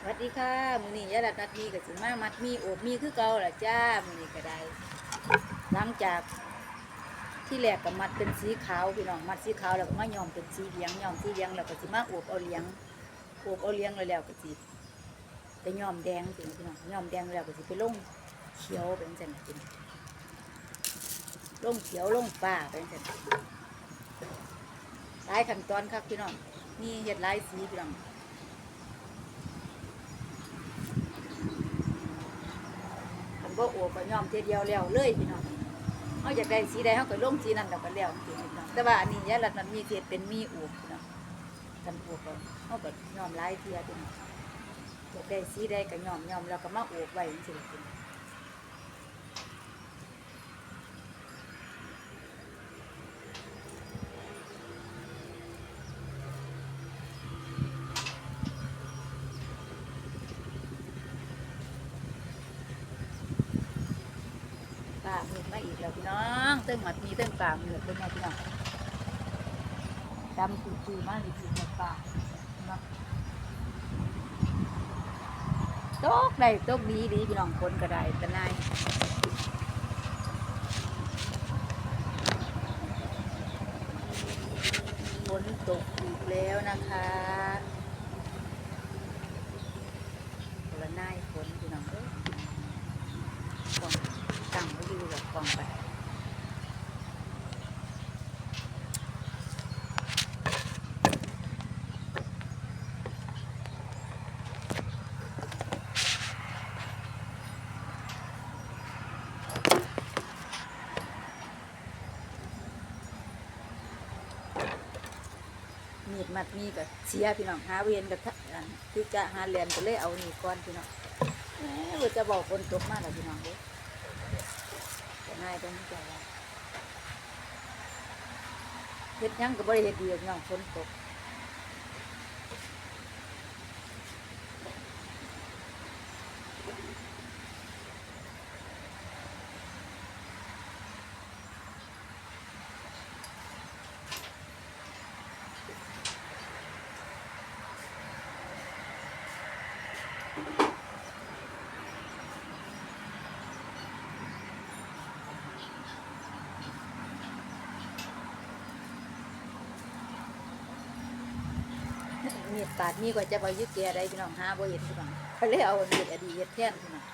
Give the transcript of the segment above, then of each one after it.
สวัสดีค่ะมือนี้ยายรัตนัดมีกับสิมามัดมีโอบมีคือเก่าล่ะจ้ามือนี้ก็ได้หลังจากที่แรกก็มัดเป็นสีขาวพี่น้องมัดสีขาวแล้วก็มาย้อมเป็นสีเหลืองย้อมสีเหลืองแล้วก็สิมาโอบเอาเหลืองโอบเอาเหลืองแล้วแล้วก็สิไปย้อมแดงพี่น้องย้อมแดงแล้วก็สิไปลงเขียวเป็นจังซี่ลงเขียวลงฟ้าเป็นจังซี่หลายขั้นตอนครับพี่น้องนี่เฮ็ดหลายสีพี่น้อง คัน บ่โอบก็ยอมเทเดียวแล้วเลยพี่น้องเฮาอยากได้สีใดเฮาก็ลงสีนั้นแล้วก็แล้วพี่น้องแต่ว่าอันนี้ยายรัดมันมีเทศเป็นมีโอบพี่น้องกันโอบก็เฮาก็ยอมหลายเทียพี่น้องอยากได้สีใดก็ยอมยอมแล้วก็มาโอบไว้จังซี่พี่น้องปาก มือมาอีกแล้วพี่น้องเติมหมัดมีเติมปากมือเป็นไงพี่น้องดำจืดๆมาเลยพี่น้องปากเนาตกได้ตกดีดีพี่น้องคนก็ได้แต่นายฝนตกอีกแล้วนะคะคนละนายฝนพี่น้องเอ้ยกองตั้งไว้อยู่แบบกองไป มีดมัดมีกับเสียพี่น้องหาเวียนกับทันคือจะหาเรียนก็เลยเอานี่ก่อนพี่น้องแหมว่าจะบอกคนตกมากเลยพี่น้องเด้อแต่นายต้องใจว่าเฮ็ดยังกับบริเฮ็ดดียวกพี่น้องฝนตก มีดปาดมีก็จะไปยึดเกียร์ได้พี่น้องหาบ่เห็นพี่น้องเขาเลยเอามีดอดีตเฮ็ดแทนพี่น้อง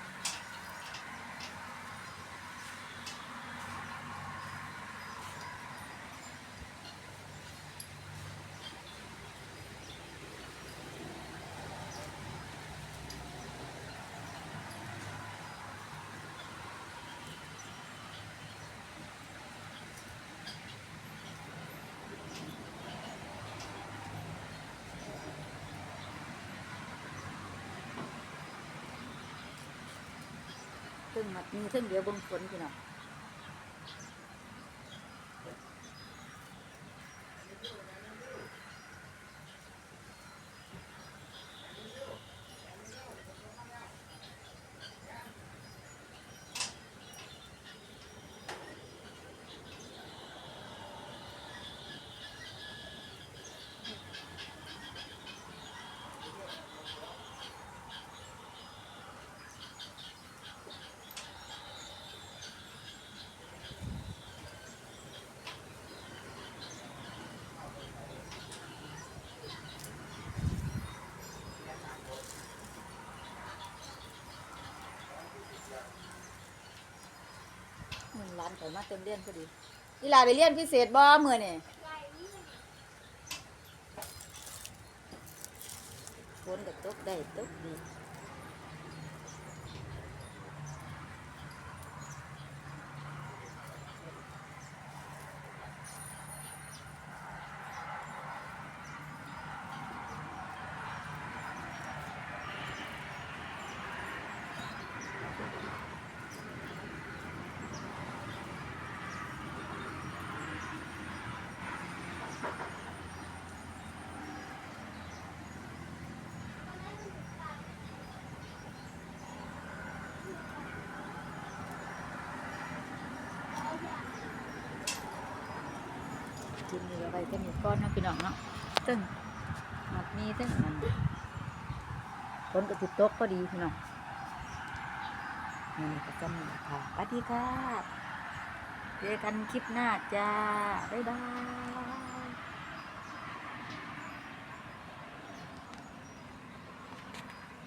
ซึ่งมัดมีซึ่งเดี๋ยวเบิ่งฝนพี่น้องานข่อยมาเต็มเรียนพอดีอีหลาไปเรียนพิเศษบ่มื้อนี่ฝนก็ตกได้ตกดี กินนี่ก็ไรก็มีก้อนนะพี่น้องเนาะซึ่งมัดมีซึ่งมันฝนก็สิตกพอดีพี่น้องนี่ก็จะมีค่ะสวัสดีครับเจอกันคลิปหน้าจ้า บ๊ายบาย